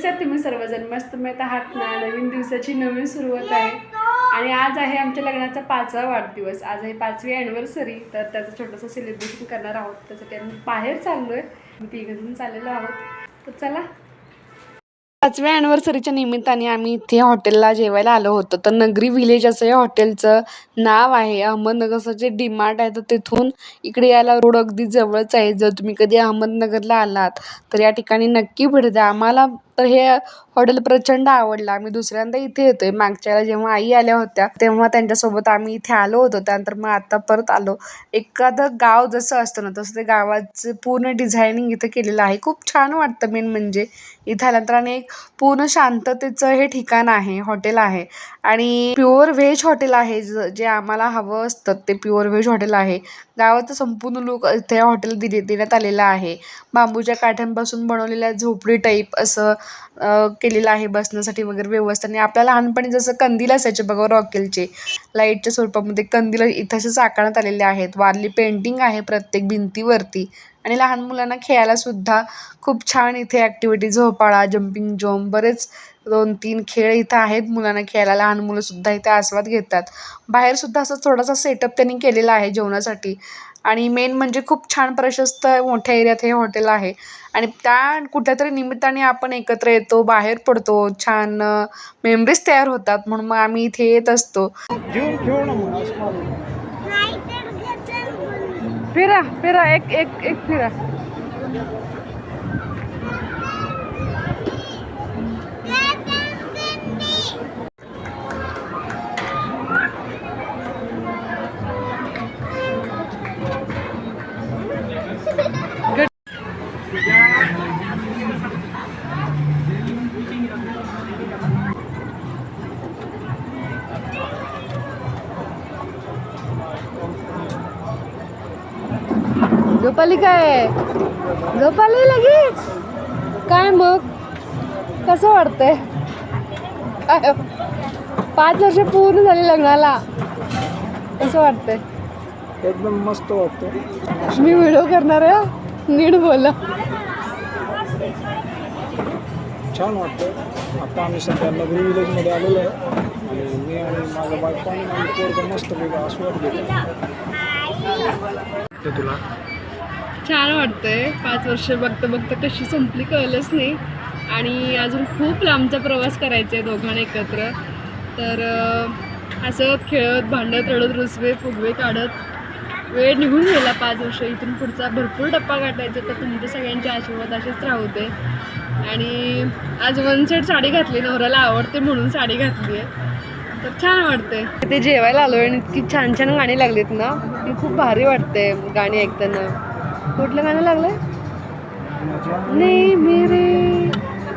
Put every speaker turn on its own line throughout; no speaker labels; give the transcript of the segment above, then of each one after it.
कसे तुम्ही सर्वजण. मस्त मिळत आहात ना नवीन दिवसाची नवीन सुरुवात आहे. आणि आज आहे आमच्या लग्नाचा पाचवा वाढदिवस. आज आहे पाचवी अॅनिव्हर्सरी तर त्याचं छोटंसं सेलिब्रेशन करणार आहोत. त्यासाठी आम्ही बाहेर चाललो आहे तिघजण चाललेलो आहोत. तर चला. पाचव्या अॅनिव्हर्सरीच्या निमित्ताने आम्ही इथे हॉटेलला जेवायला आलो होतो. तर नगरी विलेज असं या हॉटेलचं नाव आहे. अहमदनगरचं जे डिमार्ट आहे तर तिथून इकडे यायला रोड अगदी जवळच आहे. जर तुम्ही कधी अहमदनगरला आलात तर या ठिकाणी नक्की भेट द्या. आम्हाला तर हे हॉटेल प्रचंड आवडलं. आम्ही दुसऱ्यांदा इथे येतोय. मागच्या वेळेला जेव्हा आई आल्या होत्या तेव्हा त्यांच्यासोबत आम्ही इथे आलो होतो. त्यानंतर मग आता परत आलो. एखादं गाव जसं असतं ना तसं ते गावाचं पूर्ण डिझायनिंग इथं केलेलं आहे. खूप छान वाटतं मेन म्हणजे. इथं आल्यानंतर आणि एक पूर्ण शांततेचं हे ठिकाण आहे हॉटेल आहे. आणि प्युअर व्हेज हॉटेल आहे. ज जे आम्हाला हवं असतं ते प्युअर व्हेज हॉटेल आहे. गावाचं संपूर्ण लुक इथे हॉटेल दिले देण्यात आलेलं आहे. बांबूच्या काठ्यांपासून बनवलेल्या झोपडी टाईप असं केलेलं आहे बसण्यासाठी वगैरे व्यवस्था. आणि आपल्या लहानपणी जसं कंदील असायचे बघा रॉकेलचे. लाईटच्या स्वरूपामध्ये कंदील इथं असे साकारण्यात आलेले आहेत. वारली पेंटिंग आहे प्रत्येक भिंतीवरती. आणि लहान मुलांना खेळायला सुद्धा खूप छान इथे ॲक्टिव्हिटी झोपाळा जम्पिंग जोम बरेच दोन तीन खेळ इथं आहेत मुलांना खेळायला. लहान मुलंसुद्धा इथे आस्वाद घेतात. बाहेरसुद्धा असं थोडासा सेटअप त्यांनी केलेला आहे जेवणासाठी. आणि मेन म्हणजे खूप छान प्रशस्त मोठ्या एरियात हे हॉटेल आहे. आणि त्या कुठल्यातरी निमित्ताने आपण एकत्र येतो बाहेर पडतो छान मेमरीज तयार होतात म्हणून मग आम्ही इथे येत असतो.
जेवण खेळू ना मग असं मारून.
फिरा फिरा एक एक एक फिरा झोपाली काय? झोपाली लगेच? काय मग? कसं वाटतंय? काय पाच वर्ष पूर्ण झाली लग्नाला. कसं वाटतंय?
एकदम मस्त वाटतं
मी व्हिडिओ करणार आहे नीट बोला.
छान वाटतं आता आम्ही सध्या नगरी विलेजमध्ये आलेलो आहे. आणि मी आणि माझा बायको आणि मस्त वेगळं आस्वाद घेतो ते तुला
छान वाटतंय. पाच वर्ष बघता बघता कशी संपली कळलंच नाही. आणि अजून खूप लांबचा प्रवास करायचा आहे दोघांना एकत्र. तर असं खेळत भांडत रडत रुसवे फुगवे काढत वेळ निघून गेला पाच वर्ष. इथून पुढचा भरपूर टप्पा गाठायचा. तर तुमच्या सगळ्यांचे आशीर्वाद असेच राहू दे आणि आज वन सेट साडी घातली. नवऱ्याला आवडते म्हणून साडी घातली आहे. तर छान वाटते ते जेवायला आलो आणि इतकी छान छान गाणी लागलीत ना. ती खूप भारी वाटते गाणी ऐकताना. कुठलं गाणं लागलंय? नहीं मेरे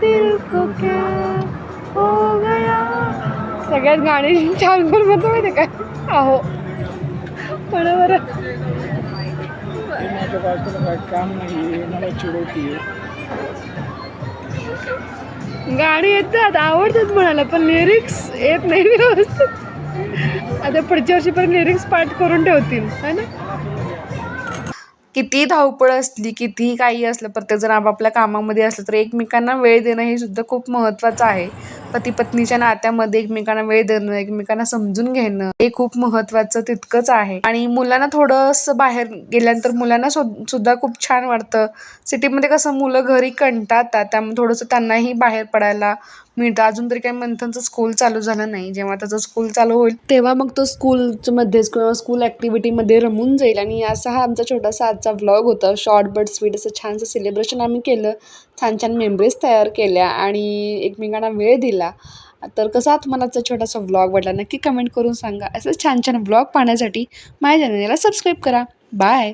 दिल को क्या हो गया. सगळ्यात गाणी छान पण म्हणतो माहिती काय अहो म्हणा बरं.
काम नाही मला
गाणी येतात आवडतात म्हणाला पण लिरिक्स येत नाही व्यवस्थित. आता पुढच्या वर्षीपर्यंत लिरिक्स पाठ करून ठेवतील है ना? कितीही धावपळ असली कितीही काही असलं प्रत्येकजण आपापल्या कामामध्ये असलं तर एकमेकांना वेळ देणं हे सुद्धा खूप महत्त्वाचं आहे. पती पत्नीच्या नात्यामध्ये एकमेकांना वेळ देणं एकमेकांना समजून घेणं हे खूप महत्त्वाचं तितकंच आहे. आणि मुलांना थोडंसं बाहेर गेल्यानंतर मुलांना सुद्धा खूप छान वाटतं. सिटीमध्ये कसं मुलं घरी कंटाळतात त्यामुळे थोडंसं त्यांनाही बाहेर पडायला मिळतं अजून तरी काय मंथनचं स्कूल चालू झालं नाही. जेव्हा त्याचं स्कूल चालू होईल तेव्हा मग तो स्कूलमध्येच किंवा स्कूल ॲक्टिव्हिटीमध्ये रमून जाईल. आणि असा हा आमचा छोटासा आजचा व्लॉग होता. शॉर्ट बट स्वीट असं छानसं सेलिब्रेशन आम्ही केलं. छान छान मेमरीज तयार केल्या आणि एकमेकांना वेळ दिला. तर कसा तुम्हाला आजचा छोटासा व्लॉग वाटला नक्की कमेंट करून सांगा. असं छान छान व्लॉग पाहण्यासाठी माझ्या चॅनलला सबस्क्राईब करा. बाय